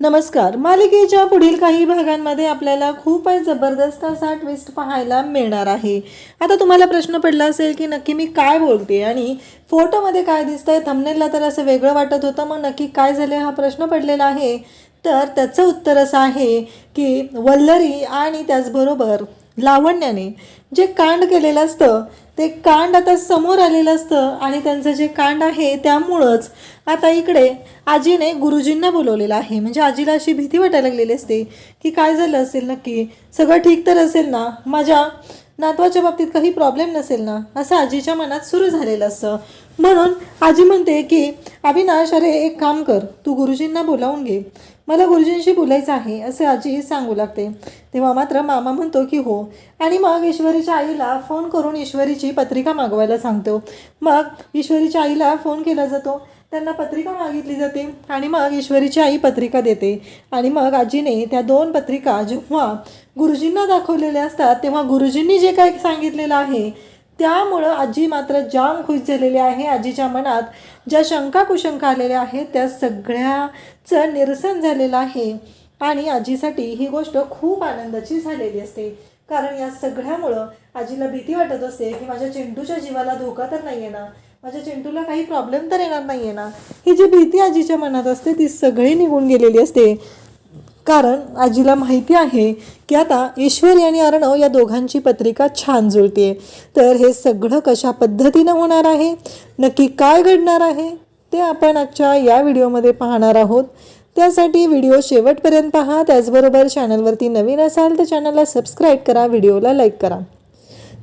नमस्कार. मालिकेच्या पुढील काही भागांमध्ये आपल्याला खूपच जबरदस्त असा ट्विस्ट पाहायला मिळणार आहे. आता तुम्हाला प्रश्न पडला असेल की नक्की मी काय बोलते आणि फोटोमध्ये काय दिसतंय? थंबनेलला तर असं वेगळं वाटत होतं मग नक्की काय झालं हा प्रश्न पडलेला आहे. तर त्याचं उत्तर असं आहे की वल्लरी आणि त्याचबरोबर लावण्याने जे कांड केलेलं असतं ते कांड आता समोर आलेलं असतं आणि त्यांचं जे कांड आहे त्यामुळंच आता इकडे आजीने गुरुजींना बोलवलेलं आहे. म्हणजे आजीला अशी भीती वाटायला लागलेली असते की काय झालं असेल नक्की? सगळं ठीक तर असेल ना? माझ्या नातवाच्या बाबतीत काही प्रॉब्लेम नसेल ना? असं आजीच्या मनात सुरू झालेलं असतं. म्हणून आजी म्हणते की अविनाश अरे एक काम कर. तू गुरुजींना बोलावून घे. मला गुरुजींशी बोलायचं आहे असे आजी सांगू लागते. तेव्हा मात्र मामा म्हणतो की हो. आणि मग ईश्वरीच्या आईला फोन करून ईश्वरीची पत्रिका मागवायला सांगतो. मग ईश्वरीच्या आईला फोन केला जातो. त्यांना पत्रिका मागितली जाते आणि मग ईश्वरीची आई पत्रिका देते. आणि मग आजीने त्या दोन पत्रिका जेव्हा गुरुजींना दाखवलेल्या असतात तेव्हा गुरुजींनी जे काही सांगितलेलं आहे त्यामुळं आजी मात्र जाम खुश झालेली आहे. आजीच्या मनात ज्या शंका कुशंका आलेल्या आहेत त्या सगळ्या चं निरसन झालेलं आहे. आणि आजीसाठी ही गोष्ट खूप आनंदाची झालेली असते. कारण या सगळ्यामुळं आजीला भीती वाटत असते की माझ्या चिंटूच्या जीवाला धोका तर नाही आहे ना? माझ्या चिंटूला काही प्रॉब्लेम तर येणार नाही आहे ना? ही जी भीती आजीच्या मनात असते ती सगळी निघून गेलेली असते. कारण आजीला माहिती आहे की आता ईश्वरी आणि अर्णव या दोघांची पत्रिका छान जुळते तर हे सगळं कशा पद्धतीनं होणार आहे? नक्की काय घडणार आहे? ते आपण आजच्या या व्हिडिओमध्ये पाहणार आहोत. त्यासाठी व्हिडिओ शेवटपर्यंत पहा. त्याचबरोबर चॅनलवरती नवीन असाल तर चॅनलला सबस्क्राईब करा. व्हिडिओला लाईक करा.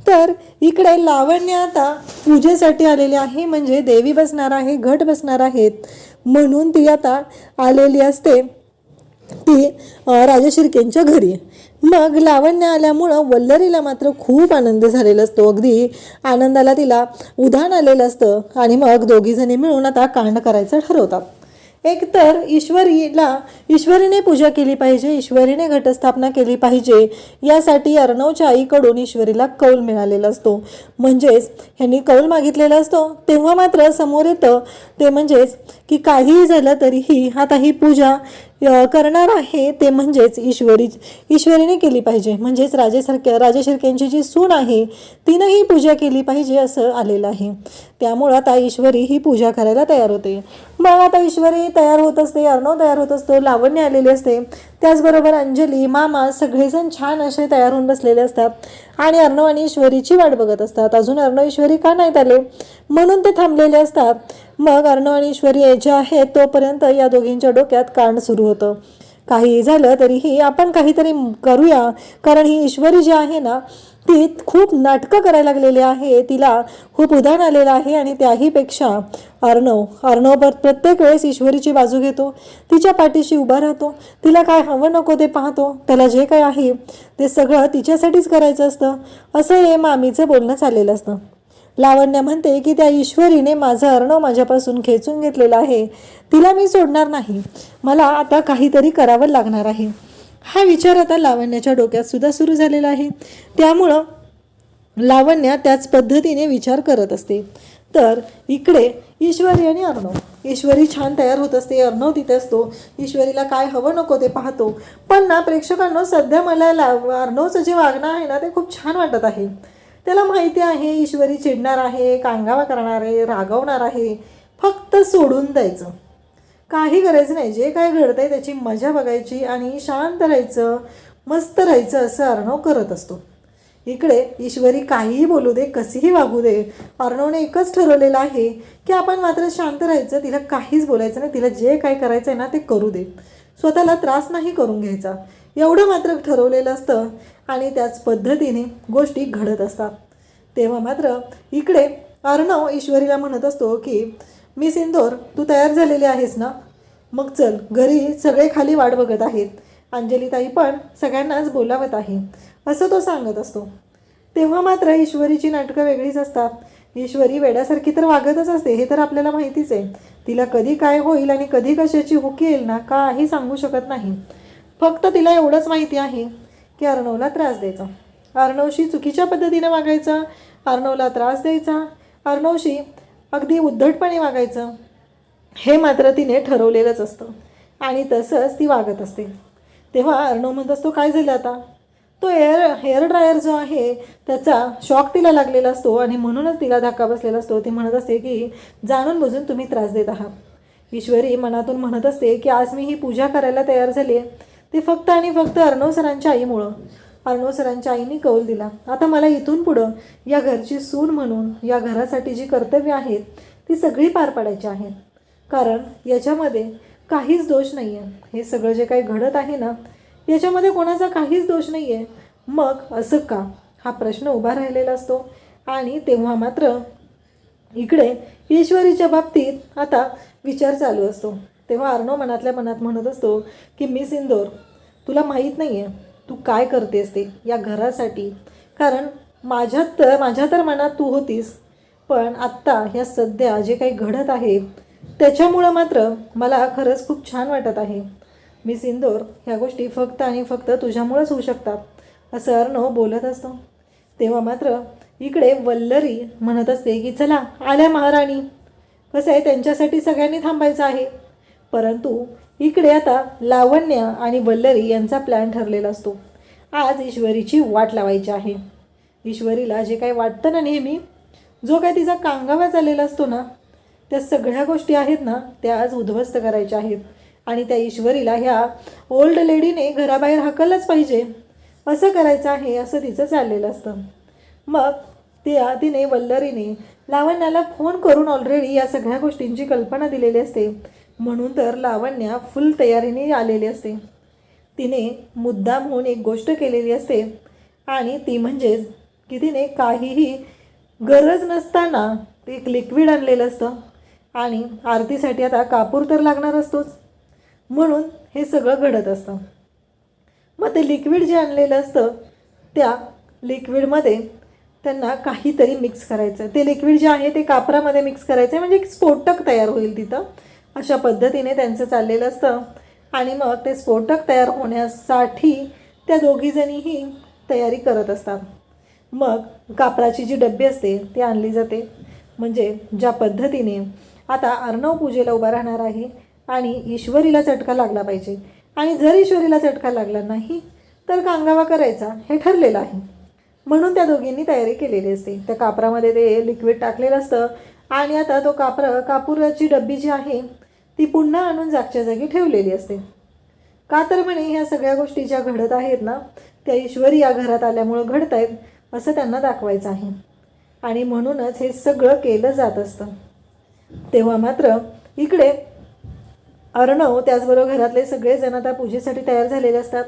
तर इकडे लावण्य आता पूजेसाठी आलेली आहे. म्हणजे देवी बसणार आहे घट बसणार आहेत. म्हणून ती आता आलेली असते. ती राजा शिर्केंच्या घरी. मग लावण्य आल्यामुळं वल्लरीला मात्र खूप आनंद झालेला असतो. अगदी आनंदाला तिला उधाण आलेलं असतं आणि मग दोघीजणी मिळून आता कांड करायचं ठरवतात. एक तर ईश्वरीला ईश्वरीने पूजा केली पाहिजे ईश्वरीने घटस्थापना केली पाहिजे यासाठी अर्णवच्या आईकडून ईश्वरीला कौल मिळालेला असतो. म्हणजेच ह्यांनी कौल मागितलेला असतो तेव्हा मात्र समोर येतं ते म्हणजेच की काहीही झालं तरीही आता ही पूजा करणार आहे ते म्हणजेच ईश्वरी ईश्वरीने केली पाहिजे. म्हणजेच राजेसारख्या राजे शिर्केंची जी सून आहे तिनं ही पूजा केली पाहिजे असं आलेलं आहे. त्यामुळं आता ईश्वरी ही पूजा करायला तयार होते. मग आता ईश्वरी तयार होत असते अर्णव तयार होत असतो लावण्य आलेली असते. त्याचबरोबर अंजली मामा सगळेजण छान असे तयार होऊन बसलेले असतात आणि अर्णव आणि ईश्वरीची वाट बघत असतात. अजून अर्णव ईश्वरी का नाहीत आले? म्हणून ते थांबलेले असतात. मग अर्णव आणि ईश्वरी जे आहे तोपर्यंत या दोघींच्या डोक्यात कांड सुरू होतं. काही झालं तरीही आपण काहीतरी करूया. कारण ही ईश्वरी जी आहे ना ती खूप नाटकं करायला लागलेली आहे. तिला खूप उदाहरण आलेलं आहे आणि त्याहीपेक्षा अर्णव अर्णव पर प्रत्येक वेळेस ईश्वरीची बाजू घेतो. तिच्या पाठीशी उभा राहतो. तिला काय हवं नको ते पाहतो. त्याला जे काय आहे ते सगळं तिच्यासाठीच करायचं असतं. असं हे मामीचं बोलणं चाललेलं असतं. लावण्य म्हणते की त्या ईश्वरीने माझं अर्णव माझ्यापासून खेचून घेतलेलं आहे. तिला मी सोडणार नाही. मला आता काहीतरी करावं लागणार आहे. हा विचार आता लावण्याच्या डोक्यात सुद्धा सुरू झालेला आहे. त्यामुळं लावण्या त्याच पद्धतीने विचार करत असते. तर इकडे ईश्वरी आणि अर्णव. ईश्वरी छान तयार होत असते. अर्णव तिथे असतो. ईश्वरीला काय हवं नको ते पाहतो. पण ना प्रेक्षकांनो सध्या मला ला अर्णवचं जे वागणं आहे ना ते खूप छान वाटत आहे. त्याला माहिती आहे ईश्वरी चिडणार आहे कांगावा करणार आहे रागवणार आहे फक्त सोडून द्यायचं. काही गरज नाही जे काय घडतंय त्याची मजा बघायची आणि शांत राहायचं मस्त राहायचं असं अर्णव करत असतो. इकडे ईश्वरी काहीही बोलू दे कसेही वागू दे अर्णवने एकच ठरवलेलं आहे की आपण मात्र शांत राहायचं तिला काहीच बोलायचं नाही तिला जे काय करायचं आहे ना ते करू दे. स्वतःला त्रास नाही करून घ्यायचा. एवढं मात्र ठरवलेलं असतं आणि त्याच पद्धतीने गोष्टी घडत असतात. तेव्हा मात्र इकडे अर्णव ईश्वरीला म्हणत असतो की मी सिंदोर तू तयार झालेली आहेस ना? मग चल घरी सगळे खाली वाट बघत आहेत. अंजलीताई पण सगळ्यांनाच बोलावत आहे. असं तो सांगत असतो. तेव्हा मात्र ईश्वरीची नाटकं वेगळीच असतात. ईश्वरी वेड्यासारखी तर वागतच असते हे तर आपल्याला माहितीच आहे. तिला कधी काय होईल आणि कधी कशाची हुकी येईल ना काही सांगू शकत नाही. फक्त तिला एवढंच माहिती आहे की अर्णवला त्रास द्यायचा. अर्णवशी चुकीच्या पद्धतीने वागायचा अर्णवला त्रास द्यायचा अर्णवशी अगदी उद्धटपणे वागायचं. हे मात्र तिने ठरवलेलंच असतं आणि तसंच ती वागत असते. तेव्हा अर्णव म्हणत असतो काय झालं आता? तो एअर हेअर ड्रायर जो आहे त्याचा शॉक तिला लागलेला असतो आणि म्हणूनच तिला धक्का बसलेला असतो. ती म्हणत असते की जाणून बुजून तुम्ही त्रास देत आहात. ईश्वरी मनातून म्हणत असते की आज मी ही पूजा करायला तयार झाली आहे ते फक्त आणि फक्त अर्णव सरांच्या आईमुळं. अर्णव सरांच्या आईने कौल दिला. आता मला इथून पुढं या घरची सून म्हणून या घरासाठी जी कर्तव्य आहेत ती सगळी पार पाडायची आहेत कारण याच्यामध्ये काहीच दोष नाही आहे हे सगळं जे काही घडत आहे ना याच्यामध्ये कोणाचा काहीच दोष नाही आहे मग असं का? हा प्रश्न उभा राहिलेला असतो. आणि तेव्हा मात्र इकडे ईश्वरीच्या बाबतीत आता विचार चालू असतो. तेव्हा अर्णव मनातल्या मनात म्हणत असतो की मी सिंदोर तुला माहीत नाही आहे तू काय करतेस ते या घरासाठी. कारण माझ्यात तर माझ्या तर मनात तू होतीस. पण आत्ता ह्या सध्या जे काही घडत आहे त्याच्यामुळं मात्र मला खरंच खूप छान वाटत आहे. मी सिंदोर ह्या गोष्टी फक्त आणि फक्त तुझ्यामुळंच होऊ शकतात असं अर्णव बोलत असतो. तेव्हा मात्र इकडे वल्लरी म्हणत असते की चला आल्या महाराणी. कसं आहे त्यांच्यासाठी सगळ्यांनी थांबायचं आहे. परंतु इकडे आता लावण्य आणि वल्लरी यांचा प्लॅन ठरलेला असतो. आज ईश्वरीची वाट लावायची आहे. ईश्वरीला जे काही वाटतं ना नेहमी जो काही तिचा कांगावा चाललेला असतो ना त्या सगळ्या गोष्टी आहेत ना त्या आज उद्ध्वस्त करायच्या आहेत. आणि त्या ईश्वरीला ह्या ओल्ड लेडीने घराबाहेर हाकललंच पाहिजे. असं करायचं आहे असं तिचं चाललेलं असतं. मग त्या तिने वल्लरीने लावण्याला फोन करून ऑलरेडी या सगळ्या गोष्टींची कल्पना दिलेली असते. म्हणून तर लावण्या फुल तयारीने आलेली असते. तिने मुद्दाम होऊन एक गोष्ट केलेली असते. आणि ती म्हणजेच की तिने काहीही गरज नसताना ते एक लिक्विड आणलेलं असतं. आणि आरतीसाठी आता कापूर तर लागणार असतोच. म्हणून हे सगळं घडत असतं. मग ते लिक्विड जे आणलेलं असतं त्या लिक्विडमध्ये त्यांना काहीतरी मिक्स करायचं. ते लिक्विड जे आहे ते कापरामध्ये मिक्स करायचं. आहे म्हणजे एक स्फोटक तयार होईल तिथं. अशा पद्धतीने त्यांचं चाललेलं असतं. आणि मग ते स्फोटक तयार होण्यासाठी त्या दोघीजणीही तयारी करत असतात. मग कापराची जी डब्बी असते ती आणली जाते. म्हणजे ज्या पद्धतीने आता अर्णव पूजेला उभा राहणार आहे आणि ईश्वरीला चटका लागला पाहिजे. आणि जर ईश्वरीला चटका लागला नाही तर कांगावा करायचा हे ठरलेलं आहे. म्हणून त्या दोघींनी तयारी केलेली असते. त्या कापरामध्ये ते लिक्विड टाकलेलं असतं. आणि आता तो कापर कापूराची डब्बी जी आहे ती पुन्हा आणून जागच्या जागी ठेवलेली असते. का तर म्हणे ह्या सगळ्या गोष्टी ज्या घडत आहेत ना त्या ईश्वरी या घरात आल्यामुळं घडत आहेत असं त्यांना दाखवायचं आहे. आणि म्हणूनच हे सगळं केलं जात असतं. तेव्हा मात्र इकडे अर्णव त्याचबरोबर घरातले सगळेजण आता पूजेसाठी तयार झालेले असतात.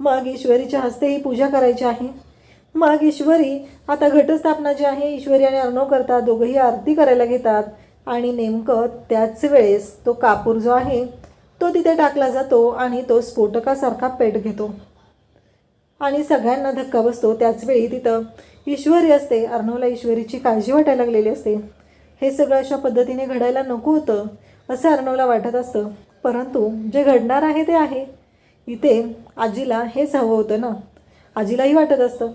मग ईश्वरीच्या हस्ते ही पूजा करायची आहे. मग ईश्वरी आता घटस्थापना जी आहे ईश्वरी आणि अर्णव करतात दोघंही आरती करायला घेतात. आणि नेमकं त्याच वेळेस तो कापूर जो आहे तो तिथे टाकला जातो आणि तो स्फोटकासारखा पेट घेतो. आणि सगळ्यांना धक्का बसतो. त्याचवेळी तिथं ईश्वरी असते. अर्णवला ईश्वरीची काळजी वाटायला लागलेली असते. हे सगळं अशा पद्धतीने घडायला नको होतं असं अर्णवला वाटत असतं. परंतु जे घडणार आहे ते आहे. इथे आजीला हेच हवं होतं ना. आजीलाही वाटत असतं.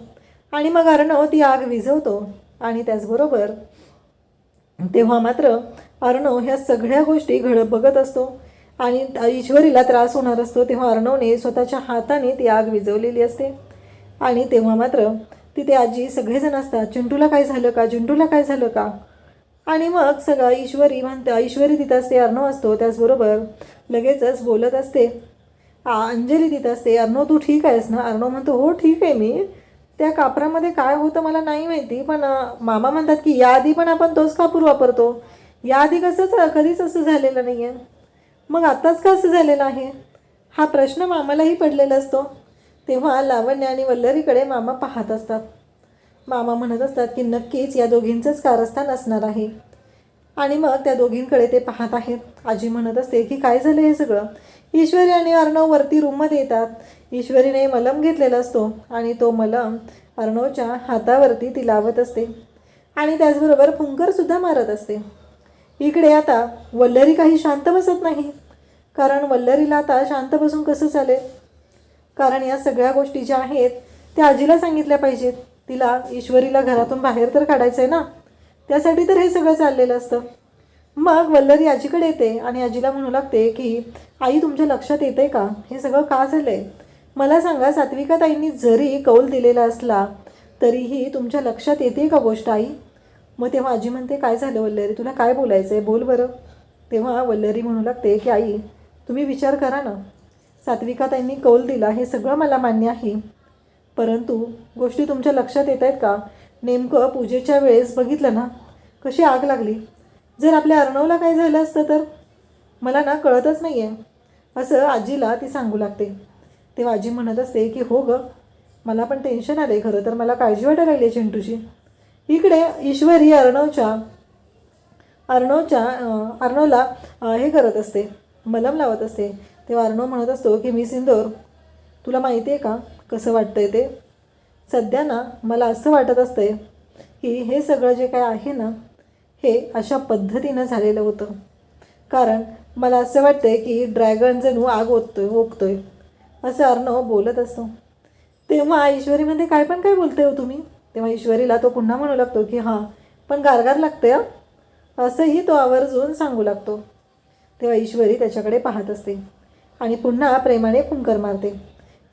आणि मग अर्णव ती आग विझवतो. आणि त्याचबरोबर तेव्हा मात्र अर्णव ह्या सगळ्या गोष्टी घड बघत असतो. आणि ईश्वरीला त्रास होणार असतो तेव्हा अर्णवने स्वतःच्या हाताने ती आग विझवलेली असते. आणि तेव्हा मात्र तिथे आजी सगळेजण असतात चिंटूला काय झालं का? चिंटूला काय झालं का? आणि मग सगळा ईश्वरी म्हणते ईश्वरी तिथं असते अर्णव असतो त्याचबरोबर लगेचच बोलत असते. आ, अंजली तिथं असते अर्णव तू ठीक आहेस ना? अर्णव म्हणतो हो ठीक आहे मी. त्या कापरामध्ये काय होतं मला नाही माहिती पण मामा म्हणतात की याआधी पण आपण तोच कापूर वापरतो. याआधी कसंच कधीच असं झालेलं नाही आहे मग आत्ताच का असं झालेलं आहे? हा प्रश्न मामालाही पडलेला असतो. तेव्हा लावण्य आणि वल्लरीकडे मामा पाहत असतात. मामा म्हणत असतात की नक्कीच या दोघींचंच कारस्थान असणार आहे. आणि मग त्या दोघींकडे ते पाहत आहेत. आजी म्हणत असते की काय झालं हे सगळं? ईश्वरी आणि अर्णव वरती रूममध्ये येतात. ईश्वरीने मलम घेतलेला असतो आणि तो मलम अर्णवच्या हातावरती ती लावत असते. आणि त्याचबरोबर फुंकरसुद्धा मारत असते. इकडे आता वल्लरी काही शांत बसत नाही. कारण वल्लरीला आता शांत बसून कसं चालेल? कारण या सगळ्या गोष्टी ज्या आहेत त्या आजीला सांगितल्या पाहिजेत. तिला ईश्वरीला घरातून बाहेर तर काढायचं आहे ना? त्यासाठी तर हे सगळं चाललेलं असतं. मग वल्लरी आजीकडे येते आणि आजीला म्हणू लागते की आई तुमच्या लक्षात येते का? हे सगळं का झालं आहे मला सांगा सात्विकाताईंनी जरी कौल दिलेला असला तरीही तुमच्या लक्षात येते का गोष्ट आई? मग तेव्हा आजी म्हणते काय झालं वल्लरी? तुला काय बोलायचं आहे बोल बरं. तेव्हा वल्लरी म्हणू लागते की आई तुम्ही विचार करा ना. सात्विकाताईंनी कौल दिला हे सगळं मला मान्य आहे. परंतु गोष्टी तुमच्या लक्षात येत आहेत का? नेमकं पूजेच्या वेळेस बघितलं ना? कशी आग लागली? जर आपल्या अर्णवला काय झालं असतं तर? मला ना कळतच नाही आहे असं आजीला ती सांगू लागते. तेव्हा आजी म्हणत असते की हो गं मला पण टेन्शन आलं आहे खरं तर मला काळजी वाटायला लागली आहे चिंटूची. इकडे ईश्वरी अर्णवच्या अर्णवच्या अर्णवला हे करत असते मलम लावत असते. तेव्हा अर्णव म्हणत असतो की मी सिंदोर तुला माहिती आहे का कसं वाटतं आहे ते? सध्या ना मला असं वाटत असतं आहे की हे सगळं जे काय आहे ना हे अशा पद्धतीनं झालेलं होतं. कारण मला असं वाटतं आहे की ड्रॅगन जणू आग ओततोय ओकतोय. असं अर्णव बोलत असतो. तेव्हा ईश्वरीमध्ये काय पण काय बोलते हो तुम्ही? तेव्हा ईश्वरीला तो पुन्हा म्हणू लागतो की हां पण गारगार लागते हं? असंही तो आवर्जून सांगू लागतो. तेव्हा ईश्वरी त्याच्याकडे पाहत असते आणि पुन्हा प्रेमाने फुंकर मारते.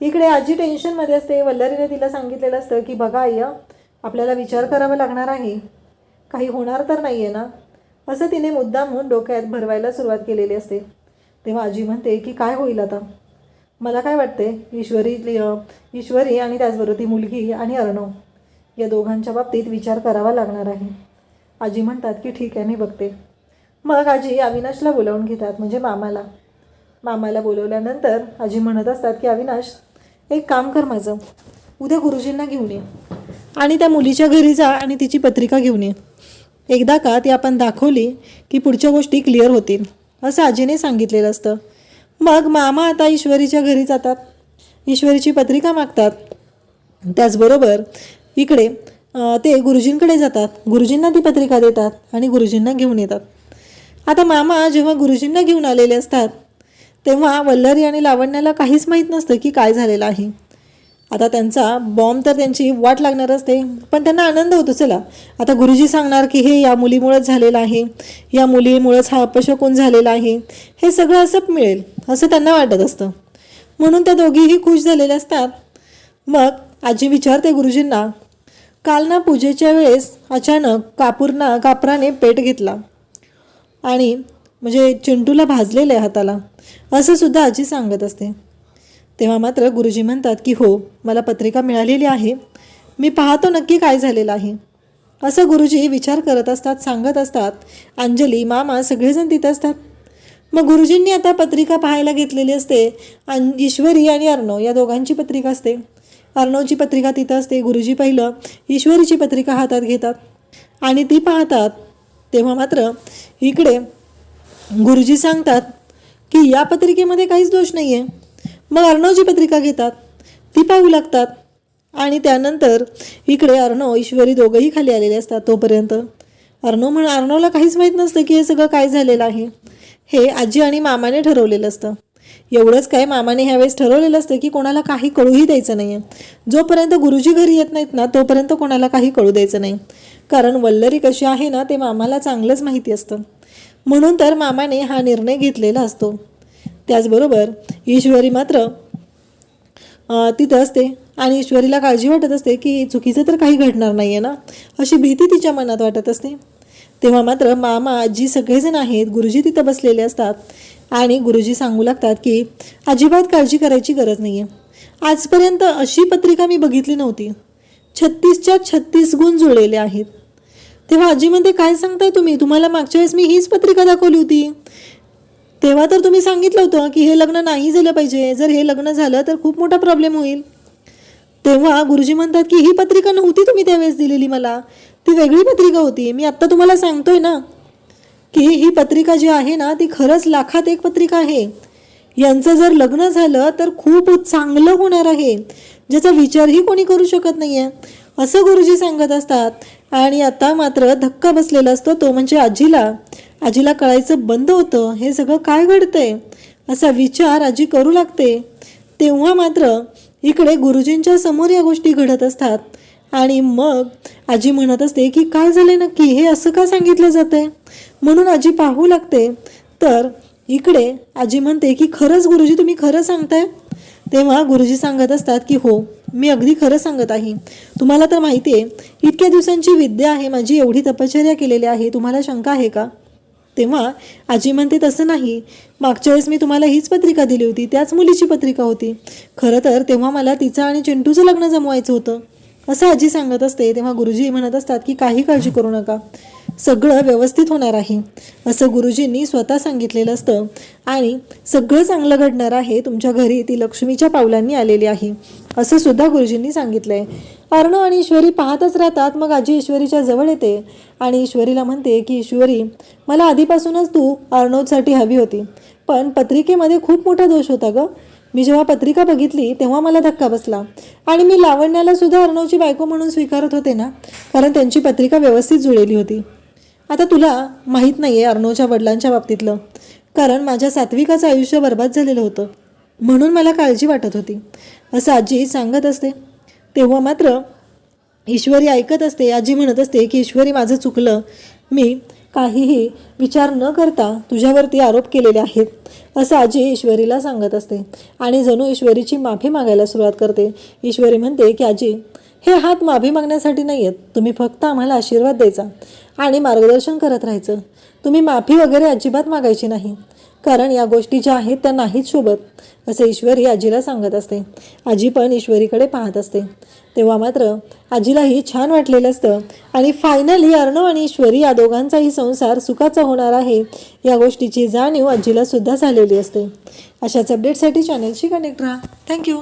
इकडे आजी टेन्शनमध्ये असते. वल्लरीने तिला सांगितलेलं असतं की बघा आई आपल्याला विचार करावा लागणार आहे. काही होणार तर नाही आहे ना? असं तिने मुद्दामहून डोक्यात भरवायला सुरुवात केलेली असते. तेव्हा आजी म्हणते की काय होईल आता? मला काय वाटते ईश्वरी ईश्वरी आणि त्याचबरोबर ती मुलगी आणि अर्णव. या दोघांच्या बाबतीत विचार करावा लागणार आहे. आजी म्हणतात की ठीक आहे मी बघते. मग आजी अविनाशला बोलावून घेतात म्हणजे मामाला. मामाला बोलवल्यानंतर आजी म्हणत असतात की अविनाश एक काम कर माझं. उद्या गुरुजींना घेऊन ये. आणि त्या मुलीच्या घरी जा आणि तिची पत्रिका घेऊन ये. एकदा का ती आपण दाखवली की पुढच्या गोष्टी क्लिअर होतील. असं आजीने सांगितलेलं असतं. मग मामा आता ईश्वरीच्या घरी जातात. ईश्वरीची पत्रिका मागतात. त्याचबरोबर इकडे ते गुरुजींकडे जातात. गुरुजींना ती पत्रिका देतात आणि गुरुजींना घेऊन येतात. आता मामा जेव्हा गुरुजींना घेऊन आलेले असतात तेव्हा वल्लरी आणि लावण्याला काहीच माहीत नसतं की काय झालेलं आहे. आता त्यांचा बॉम्ब तर त्यांची वाट लागणार असते पण त्यांना आनंद होतो चला. आता गुरुजी सांगणार की हे या मुलीमुळंच झालेलं आहे. या मुलीमुळंच हा अपशकून झालेला आहे. हे सगळं असं मिळेल असं त्यांना वाटत असतं. म्हणून त्या दोघीही खुश झालेल्या असतात. मग आजी विचारते गुरुजींना काल ना पूजेच्या वेळेस अचानक कापूरना कापराने पेट घेतला. आणि म्हणजे चिंटूला भाजलेलं आहे हाताला. असं सुद्धा आजी सांगत असते. तेव्हा मात्र गुरुजी म्हणतात की हो मला पत्रिका मिळालेली आहे. मी पाहतो नक्की काय झालेलं आहे. असं गुरुजी विचार करत असतात सांगत असतात अंजली मामा सगळेजण तिथं असतात. मग गुरुजींनी आता पत्रिका पाहायला घेतलेली असते. अन ईश्वरी आणि अर्णव या दोघांची पत्रिका असते. अर्णवची पत्रिका तिथं असते गुरुजी पहिलं ईश्वरीची पत्रिका हातात घेतात. आणि ती पाहतात तेव्हा मात्र इकडे गुरुजी सांगतात की या पत्रिकेमध्ये काहीच दोष नाही आहे मग अर्णवची पत्रिका घेतात. ती पाहू लागतात. आणि त्यानंतर इकडे अर्णव ईश्वरी दोघंही खाली आलेले असतात तोपर्यंत. अर्णव म्हण अर्णवला काहीच माहीत नसतं की हे सगळं काय झालेलं आहे. हे आजी आणि मामाने ठरवलेलं असतं. एवढंच काय मामाने ह्यावेळेस ठरवलेलं असतं की कोणाला काही कळूही द्यायचं नाही आहे जोपर्यंत गुरुजी घरी येत नाहीत ना तोपर्यंत कोणाला काही कळू द्यायचं नाही. कारण वल्लरी कशी आहे ना ते मामाला चांगलंच माहिती असतं. म्हणून तर मामाने हा निर्णय घेतलेला असतो. त्याचबरोबर ईश्वरी मात्र तिथं असते. आणि ईश्वरीला काळजी वाटत असते की चुकीचं तर काही घडणार नाही आहे ना अशी भीती तिच्या मनात वाटत असते. तेव्हा मात्र मामा आजी सगळेजण आहेत गुरुजी तिथं बसलेले असतात. आणि गुरुजी सांगू लागतात की अजिबात काळजी करायची गरज नाही आहे आजपर्यंत अशी पत्रिका मी बघितली नव्हती. छत्तीसच्या छत्तीस गुण जुळलेले आहेत. तेव्हा आजी म्हणते काय सांगताय तुम्ही? तुम्हाला मागच्या वेळेस मी हीच पत्रिका दाखवली होती. तेव्हा तर तुम्ही सांगितलं होतं की हे लग्न नाही झालं पाहिजे. जर हे लग्न झालं तर खूप मोठा प्रॉब्लेम होईल. तेव्हा गुरुजी म्हणतात की ही पत्रिका नव्हती तुम्ही त्यावेळेस दिलेली मला. ती वेगळी पत्रिका होती. मी आत्ता तुम्हाला सांगतोय ना की ही पत्रिका जी आहे ना ती खरंच लाखात एक पत्रिका आहे. यांचं जर लग्न झालं तर खूप चांगलं होणार आहे. ज्याचा विचारही कोणी करू शकत नाही आहे असं गुरुजी सांगत असतात. आणि आता मात्र धक्का बसलेला असतो तो म्हणजे आजीला. आजीला कळायचं बंद होतं हे सगळं काय घडतंय? असा विचार आजी करू लागते. तेव्हा मात्र इकडे गुरुजींच्या समोर या गोष्टी घडत असतात. आणि मग आजी म्हणत असते की काय झाले नक्की? हे असं का सांगितलं जातंय? म्हणून आजी पाहू लागते. तर इकडे आजी म्हणते की खरंच गुरुजी तुम्ही खरं सांगताय? तेव्हा गुरुजी सांगत असतात की हो मी अगदी खरं सांगत आहे. तुम्हाला तर माहिती आहे इतक्या दिवसांची विद्या आहे माझी एवढी तपश्चर्या केलेली आहे तुम्हाला शंका आहे का? तेव्हा आजी म्हणते तसं नाही. मागच्या वेळेस मी तुम्हाला हीच पत्रिका दिली होती त्याच मुलीची पत्रिका होती. खरं तर तेव्हा मला तिचं आणि चिंटूचं लग्न जमवायचं होतं. असं आजी सांगत असते तेव्हा गुरुजी म्हणत असतात की काही काळजी करू नका. सगळं व्यवस्थित होणार आहे. असं गुरुजींनी स्वतः सांगितलेलं असतं. आणि सगळं चांगलं घडणार आहे तुमच्या घरी ती लक्ष्मीच्या पावलांनी आलेली आहे. असं सुद्धा गुरुजींनी सांगितलंय. अर्णव आणि ईश्वरी पाहतच राहतात मग आजी ईश्वरीच्या जवळ येते आणि ईश्वरीला म्हणते की ईश्वरी मला आधीपासूनच तू अर्णवसाठी हवी होती पण पत्रिकेमध्ये खूप मोठा दोष होता ग. मी जेव्हा पत्रिका बघितली तेव्हा मला धक्का बसला आणि मी लावण्याला सुद्धा अर्णवची बायको म्हणून स्वीकारत होते ना कारण त्यांची पत्रिका व्यवस्थित जुळलेली होती. आता तुला माहीत नाही आहे अर्णवच्या वडिलांच्या बाबतीतलं कारण माझ्या सात्विकाचं आयुष्य बर्बाद झालेलं होतं म्हणून मला काळजी वाटत होती असं आजी सांगत असते. तेव्हा मात्र ईश्वरी ऐकत असते आजी म्हणत असते की ईश्वरी माझं चुकलं. मी काहीही विचार न करता तुझ्यावरती आरोप केलेले आहेत असं आजी ईश्वरीला सांगत असते. आणि जणू ईश्वरीची माफी मागायला सुरुवात करते. ईश्वरी म्हणते की आजी हे हात माफी मागण्यासाठी नाही आहेत तुम्ही फक्त आम्हाला आशीर्वाद द्यायचा आणि मार्गदर्शन करत राहायचं. तुम्ही माफी वगैरे अजिबात मागायची नाही. कारण या गोष्टी ज्या आहेत त्या नाहीच शोभत असं ईश्वरी आजीला सांगत असते. आजी पण ईश्वरीकडे पाहत असते. तेव्हा मात्र आजीलाही छान वाटलेलं असतं. आणि फायनली अर्णव आणि ईश्वरी या दोघांचाही संसार सुखाचा होणार आहे या गोष्टीची जाणीव आजीला सुद्धा झालेली असते. अशाच अपडेटसाठी चॅनलशी कनेक्ट राहा. थँक्यू